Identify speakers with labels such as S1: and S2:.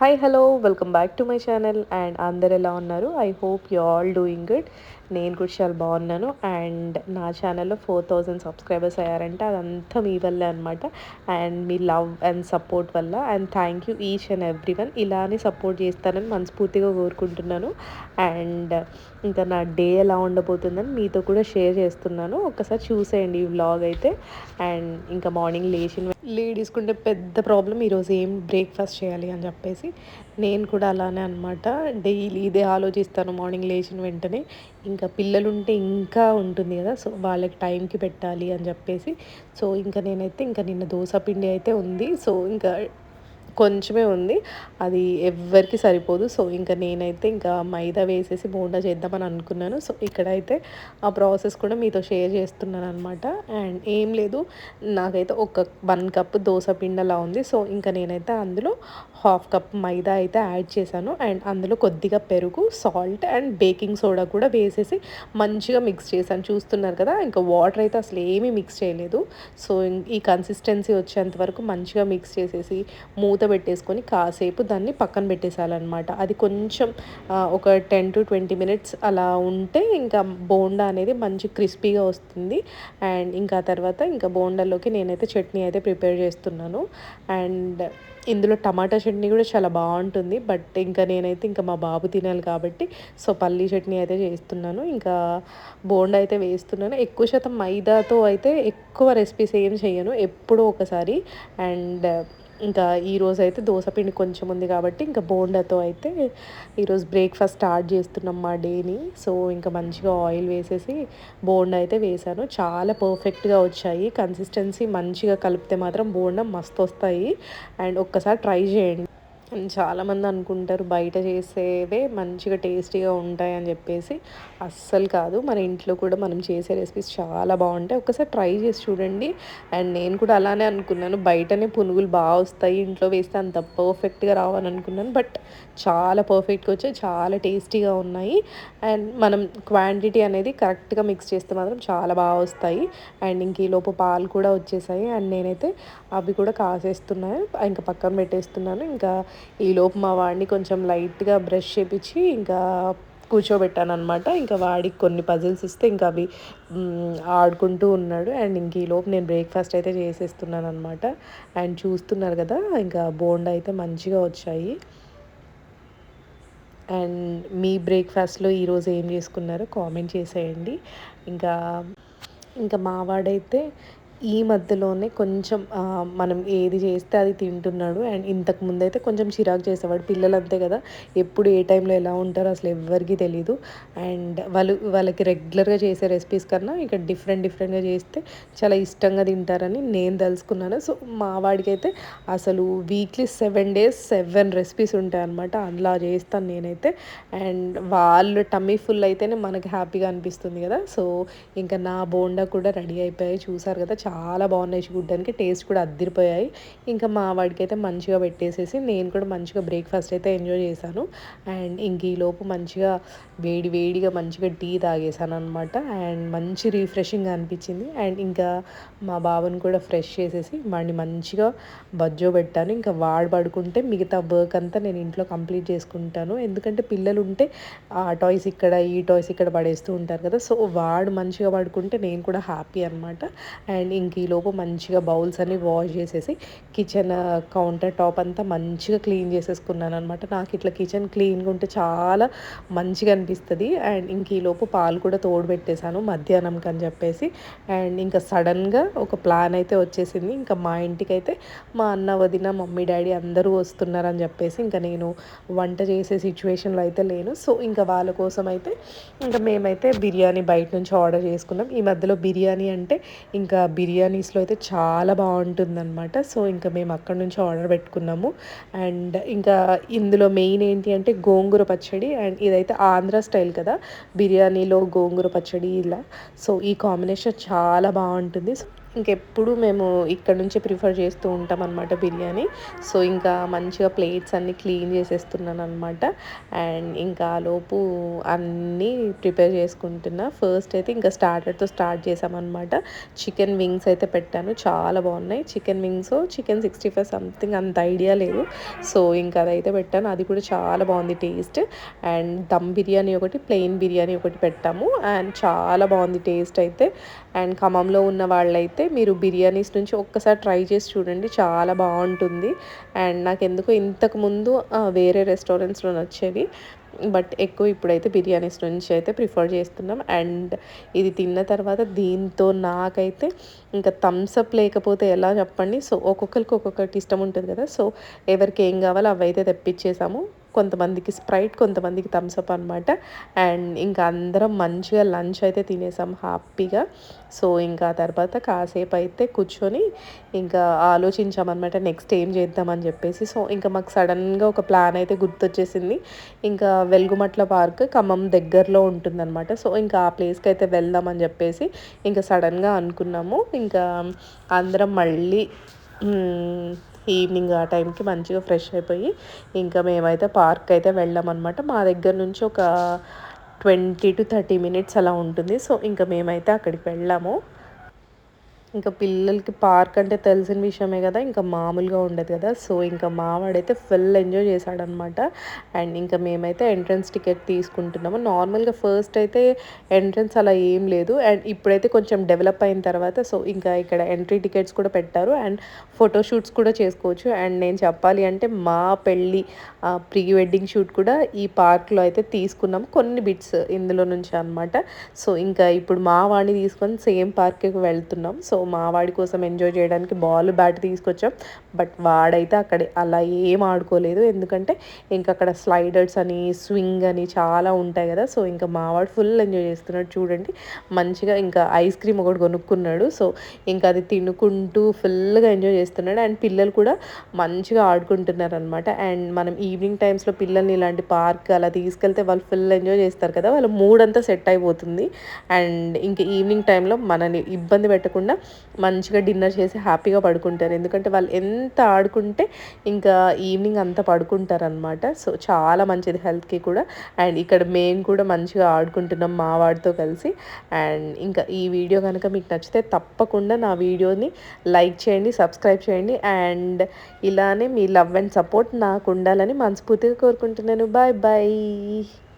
S1: Hi hello welcome back to my channel and అందరు ఎలా ఉన్నారు? I hope you all doing good నేను కూడా చాలా బాగున్నాను. అండ్ నా ఛానల్లో ఫోర్ థౌజండ్ సబ్స్క్రైబర్స్ అయ్యారంటే అదంతా మీ వల్లే అనమాట అండ్ మీ లవ్ అండ్ సపోర్ట్ వల్ల and thank you each and every one. ఇలానే సపోర్ట్ చేస్తానని మనస్ఫూర్తిగా కోరుకుంటున్నాను. అండ్ ఇంకా నా డే ఎలా ఉండబోతుందని మీతో కూడా షేర్ చేస్తున్నాను. ఒకసారి చూసేయండి ఈ వ్లాగ్ అయితే. అండ్ ఇంకా మార్నింగ్ లేచిన లేడీస్కుంటే పెద్ద ప్రాబ్లం ఈరోజు ఏం బ్రేక్ఫాస్ట్ చేయాలి అని చెప్పేసి. నేను కూడా అలానే అనమాట డైలీ ఇదే ఆలోచిస్తాను మార్నింగ్ లేచిన వెంటనే. ఇంకా పిల్లలు ఉంటే ఇంకా ఉంటుంది కదా సో వాళ్ళకి టైంకి పెట్టాలి అని చెప్పేసి. సో ఇంకా నేనైతే ఇంకా నిన్న దోశ పిండి అయితే ఉంది. సో ఇంకా కొంచెమే ఉంది. అది ఎవ్వరికి సరిపోదు. సో ఇంకా నేనైతే ఇంకా మైదా వేసేసి బోండా చేద్దామని అనుకున్నాను. సో ఇక్కడైతే ఆ ప్రాసెస్ కూడా మీతో షేర్ చేస్తున్నాను అనమాట అండ్ ఏం లేదు. నాకైతే ఒక వన్ కప్ దోశ పిండలా ఉంది. సో ఇంకా నేనైతే అందులో హాఫ్ కప్ మైదా అయితే యాడ్ చేశాను. అండ్ అందులో కొద్దిగా పెరుగు సాల్ట్ అండ్ బేకింగ్ సోడా కూడా వేసేసి మంచిగా మిక్స్ చేశాను. చూస్తున్నారు కదా ఇంకా వాటర్ అయితే అసలు ఏమీ మిక్స్ చేయలేదు. సో ఈ కన్సిస్టెన్సీ వచ్చేంత వరకు మంచిగా మిక్స్ చేసేసి మూత పెట్టేసుకొని కాసేపు దాన్ని పక్కన పెట్టేసాలన్నమాట. అది కొంచెం ఒక టెన్ టు ట్వంటీ మినిట్స్ అలా ఉంటే ఇంకా బోండా అనేది మంచి క్రిస్పీగా వస్తుంది. అండ్ ఇంకా తర్వాత ఇంకా బోండాలోకి నేనైతే చట్నీ అయితే ప్రిపేర్ చేస్తున్నాను. అండ్ ఇందులో టమాటా చట్నీ కూడా చాలా బాగుంటుంది. బట్ ఇంకా నేనైతే ఇంకా మా బాబు తినాలి కాబట్టి సో పల్లీ చట్నీ అయితే చేస్తున్నాను. ఇంకా బోండా అయితే వేస్తున్నాను. ఎక్కువ శాతం మైదాతో అయితే ఎక్కువ రెసిపీస్ ఏం చేయను. ఎప్పుడో ఒకసారి. అండ్ ఇంకా ఈరోజు అయితే దోశపిండి కొంచెం ఉంది కాబట్టి ఇంకా బోండాతో అయితే ఈరోజు బ్రేక్ఫాస్ట్ స్టార్ట్ చేస్తున్నాం మా డేని సో ఇంకా మంచిగా ఆయిల్ వేసేసి బోండా అయితే వేసాను. చాలా పర్ఫెక్ట్గా వచ్చాయి. కన్సిస్టెన్సీ మంచిగా కలిపితే మాత్రం బోండా మస్తు వస్తాయి. అండ్ ఒక్కసారి ట్రై చేయండి. చాలామంది అనుకుంటారు బయట చేసేవే మంచిగా టేస్టీగా ఉంటాయి అని చెప్పేసి. అస్సలు కాదు. మన ఇంట్లో కూడా మనం చేసే రెసిపీస్ చాలా బాగుంటాయి. ఒకసారి ట్రై చేసి చూడండి. అండ్ నేను కూడా అలానే అనుకున్నాను. బయటనే పునుగులు బాగా వస్తాయి. ఇంట్లో వేస్తే అంత పర్ఫెక్ట్గా రావని అనుకున్నాను. బట్ చాలా పర్ఫెక్ట్గా వచ్చాయి. చాలా టేస్టీగా ఉన్నాయి. అండ్ మనం క్వాంటిటీ అనేది కరెక్ట్గా మిక్స్ చేస్తే మాత్రం చాలా బాగా వస్తాయి. అండ్ ఇంక ఈలోపు పాలు కూడా వచ్చేసాయి. అండ్ నేనైతే అవి కూడా కాసేస్తున్నాను. ఇంకా పక్కన పెట్టేస్తున్నాను. ఇంకా ఈలోపు మా వాడిని కొంచెం లైట్గా బ్రష్ చేపించి ఇంకా కూర్చోబెట్టాను అనమాట ఇంకా వాడికి కొన్ని పజిల్స్ ఇస్తే ఇంకా అవి ఆడుకుంటూ ఉన్నాడు. అండ్ ఇంక ఈలోపు నేను బ్రేక్ఫాస్ట్ అయితే చేసేస్తున్నాను అనమాట అండ్ చూస్తున్నారు కదా ఇంకా బోండా అయితే మంచిగా వచ్చాయి. అండ్ మీ బ్రేక్ఫాస్ట్లో ఈరోజు ఏం చేసుకున్నారో కామెంట్ చేసేయండి. ఇంకా ఇంకా మావాడైతే ఈ మధ్యలోనే కొంచెం మనం ఏది చేస్తే అది తింటున్నాడు. అండ్ ఇంతకు ముందు అయితే కొంచెం చిరాకు చేసేవాడు. పిల్లలు అంతే కదా ఎప్పుడు ఏ టైంలో ఎలా ఉంటారో అసలు ఎవరికి తెలీదు. అండ్ వాళ్ళు వాళ్ళకి రెగ్యులర్గా చేసే రెసిపీస్ కన్నా ఇక డిఫరెంట్ డిఫరెంట్గా చేస్తే చాలా ఇష్టంగా తింటారని నేను తెలుసుకున్నాను సో మా వాడికి అయితే అసలు weekly seven days seven recipes ఉంటాయి అనమాట అలా చేస్తాను నేనైతే. అండ్ వాళ్ళు టమ్మీ ఫుల్ అయితేనే మనకి హ్యాపీగా అనిపిస్తుంది కదా. సో ఇంకా నా బోండా కూడా రెడీ అయిపోయాయి. చూసారు కదా చాలా బాగున్నాయి. చూడడానికి టేస్ట్ కూడా అద్దరిపోయాయి. ఇంకా మా వాడికి అయితే మంచిగా పెట్టేసేసి నేను కూడా మంచిగా బ్రేక్ఫాస్ట్ అయితే ఎంజాయ్ చేశాను. అండ్ ఇంక ఈలోపు మంచిగా వేడి వేడిగా మంచిగా టీ తాగేసాను అనమాట అండ్ మంచి రీఫ్రెషింగ్ అనిపించింది. అండ్ ఇంకా మా బాబుని కూడా ఫ్రెష్ చేసేసి వాడిని మంచిగా బజ్జో పెట్టాను. ఇంకా వాడు పడుకుంటే మిగతా వర్క్ అంతా నేను ఇంట్లో కంప్లీట్ చేసుకుంటాను. ఎందుకంటే పిల్లలు ఉంటే ఆ టాయ్స్ ఇక్కడ ఈ టాయ్స్ ఇక్కడ పడేస్తూ ఉంటారు కదా. సో వాడు మంచిగా పడుకుంటే నేను కూడా హ్యాపీ అనమాట అండ్ ఇంక ఈలోపు మంచిగా బౌల్స్ అన్ని వాష్ చేసేసి కిచెన్ కౌంటర్ టాప్ అంతా మంచిగా క్లీన్ చేసేసుకున్నాను అనమాట నాకు ఇట్లా కిచెన్ క్లీన్గా ఉంటే చాలా మంచిగా అనిపిస్తుంది. అండ్ ఇంక ఈలోపు పాలు కూడా తోడు పెట్టేశాను మధ్యాహ్నంకి అని చెప్పేసి. అండ్ ఇంకా సడన్గా ఒక ప్లాన్ అయితే వచ్చేసింది. ఇంకా మా ఇంటికి అయితే మా అన్న వదిన మమ్మీ డాడీ అందరూ వస్తున్నారని చెప్పేసి ఇంకా నేను వంట చేసే సిచ్యువేషన్లో అయితే లేను. సో ఇంకా వాళ్ళ కోసం అయితే ఇంకా మేమైతే బిర్యానీ బయట నుంచి ఆర్డర్ చేసుకున్నాం. ఈ మధ్యలో బిర్యానీ అంటే ఇంకా బిర్యానీస్లో అయితే చాలా బాగుంటుందన్నమాట. సో ఇంకా మేము అక్కడ నుంచి ఆర్డర్ పెట్టుకున్నాము. అండ్ ఇంకా ఇందులో మెయిన్ ఏంటి అంటే గోంగూర పచ్చడి అండ్ ఇదైతే ఆంధ్ర స్టైల్ కదా బిర్యానీలో గోంగూర పచ్చడి ఇలా. సో ఈ కాంబినేషన్ చాలా బాగుంటుంది. ఇంకెప్పుడు మేము ఇక్కడ నుంచే ప్రిఫర్ చేస్తూ ఉంటాం అనమాట బిర్యానీ. సో ఇంకా మంచిగా ప్లేట్స్ అన్నీ క్లీన్ చేసేస్తున్నాను అనమాట అండ్ ఇంకా లోపు అన్నీ ప్రిపేర్ చేసుకుంటున్నా. ఫస్ట్ అయితే ఇంకా స్టార్టర్తో స్టార్ట్ చేసామన్నమాట చికెన్ వింగ్స్ అయితే పెట్టాను. చాలా బాగున్నాయి. Chicken wings chicken sixty five something అంత ఐడియా లేదు. సో ఇంకా అదైతే పెట్టాను. అది కూడా చాలా బాగుంది టేస్ట్. అండ్ దమ్ బిర్యానీ ఒకటి ప్లెయిన్ బిర్యానీ ఒకటి పెట్టాము. అండ్ చాలా బాగుంది టేస్ట్ అయితే. అండ్ ఖమ్మంలో ఉన్న వాళ్ళైతే మీరు బిర్యానీస్ నుంచి ఒక్కసారి ట్రై చేసి చూడండి చాలా బాగుంటుంది. అండ్ నాకు ఎందుకో ఇంతకుముందు వేరే రెస్టారెంట్స్లో నచ్చేవి. బట్ ఎక్కువ ఇప్పుడైతే బిర్యానీస్ నుంచి అయితే ప్రిఫర్ చేస్తున్నాం. అండ్ ఇది తిన్న తర్వాత దీంతో నాకైతే ఇంకా థమ్స్అప్ లేకపోతే ఎలా చెప్పండి? సో ఒక్కొక్కరికి ఒక్కొక్కటి ఇష్టం ఉంటుంది కదా. సో ఎవరికి ఏం కావాలో అవి అయితే తెప్పించేసాము. కొంతమందికి స్ప్రైట్ కొంతమందికి థమ్స్అప్ అనమాట అండ్ ఇంకా అందరం మంచిగా లంచ్ అయితే తినేసాం హ్యాపీగా. సో ఇంకా తర్వాత కాసేపు అయితే కూర్చొని ఇంకా ఆలోచించామన్నమాట నెక్స్ట్ ఏం చేద్దామని చెప్పేసి. సో ఇంకా మాకు సడన్గా ఒక ప్లాన్ అయితే గుర్తొచ్చేసింది. ఇంకా వెలుగుమట్ల పార్క్ ఖమ్మం దగ్గరలో ఉంటుందన్నమాట. సో ఇంకా ఆ ప్లేస్కి అయితే వెళ్దామని చెప్పేసి ఇంకా సడన్గా అనుకున్నాము. ఇంకా అందరం మళ్ళీ ఈవినింగ్ ఆ టైంకి మంచిగా ఫ్రెష్ అయిపోయి ఇంకా మేమైతే పార్క్ అయితే వెళ్ళామన్నమాట మా దగ్గర నుంచి ఒక ట్వంటీ టు థర్టీ మినిట్స్ అలా ఉంటుంది. సో ఇంకా మేమైతే అక్కడికి వెళ్ళాము. ఇంకా పిల్లలకి పార్క్ అంటే తెలిసిన విషయమే కదా ఇంకా మామూలుగా ఉండదు కదా. సో ఇంకా మావాడైతే ఫుల్ ఎంజాయ్ చేశాడనమాట. అండ్ ఇంకా మేమైతే ఎంట్రన్స్ టికెట్ తీసుకుంటున్నాము. నార్మల్గా ఫస్ట్ అయితే ఎంట్రన్స్ అలా ఏం లేదు. అండ్ ఇప్పుడైతే కొంచెం డెవలప్ అయిన తర్వాత సో ఇంకా ఇక్కడ ఎంట్రీ టికెట్స్ కూడా పెట్టారు. అండ్ ఫోటోషూట్స్ కూడా చేసుకోవచ్చు. అండ్ నేను చెప్పాలి అంటే మా పెళ్ళి ప్రీ వెడ్డింగ్ షూట్ కూడా ఈ పార్క్లో అయితే తీసుకున్నాము. కొన్ని బిట్స్ ఇందులో నుంచి అనమాట సో ఇంకా ఇప్పుడు మా వాడిని తీసుకొని సేమ్ పార్క్కి వెళ్తున్నాం. సో మా వాడి కోసం ఎంజాయ్ చేయడానికి బాల్ బ్యాట్ తీసుకొచ్చాం. బట్ వాడైతే అక్కడ అలా ఏం ఆడుకోలేదు. ఎందుకంటే ఇంకా అక్కడ స్లైడర్స్ అని స్వింగ్ అని చాలా ఉంటాయి కదా. సో ఇంకా మావాడు ఫుల్ ఎంజాయ్ చేస్తున్నాడు. చూడండి మంచిగా ఇంకా ఐస్ క్రీమ్ ఒకటి కొనుక్కున్నాడు. సో ఇంకా అది తినుకుంటూ ఫుల్గా ఎంజాయ్ చేస్తున్నాడు. అండ్ పిల్లలు కూడా మంచిగా ఆడుకుంటున్నారు అనమాట అండ్ మనం ఈవినింగ్ టైమ్స్లో పిల్లల్ని ఇలాంటి పార్క్ అలా తీసుకెళ్తే వాళ్ళు ఫుల్ ఎంజాయ్ చేస్తారు కదా. వాళ్ళ మూడ్ అంతా సెట్ అయిపోతుంది. అండ్ ఇంకా ఈవినింగ్ టైంలో మనని ఇబ్బంది పెట్టకుండా మంచిగా డిన్నర్ చేసి హ్యాపీగా పడుకుంటారు. ఎందుకంటే వాళ్ళు ఎంత ఆడుకుంటే ఇంకా ఈవినింగ్ అంతా పడుకుంటారు అనమాట సో చాలా మంచిది హెల్త్కి కూడా. అండ్ ఇక్కడ మేము కూడా మంచిగా ఆడుకుంటున్నాం మా వాడితో కలిసి. అండ్ ఇంకా ఈ వీడియో కనుక మీకు నచ్చితే తప్పకుండా నా వీడియోని లైక్ చేయండి సబ్స్క్రైబ్ చేయండి. అండ్ ఇలానే మీ లవ్ అండ్ సపోర్ట్ నాకు ఉండాలని మనస్ఫూర్తిగా కోరుకుంటున్నాను. Bye bye.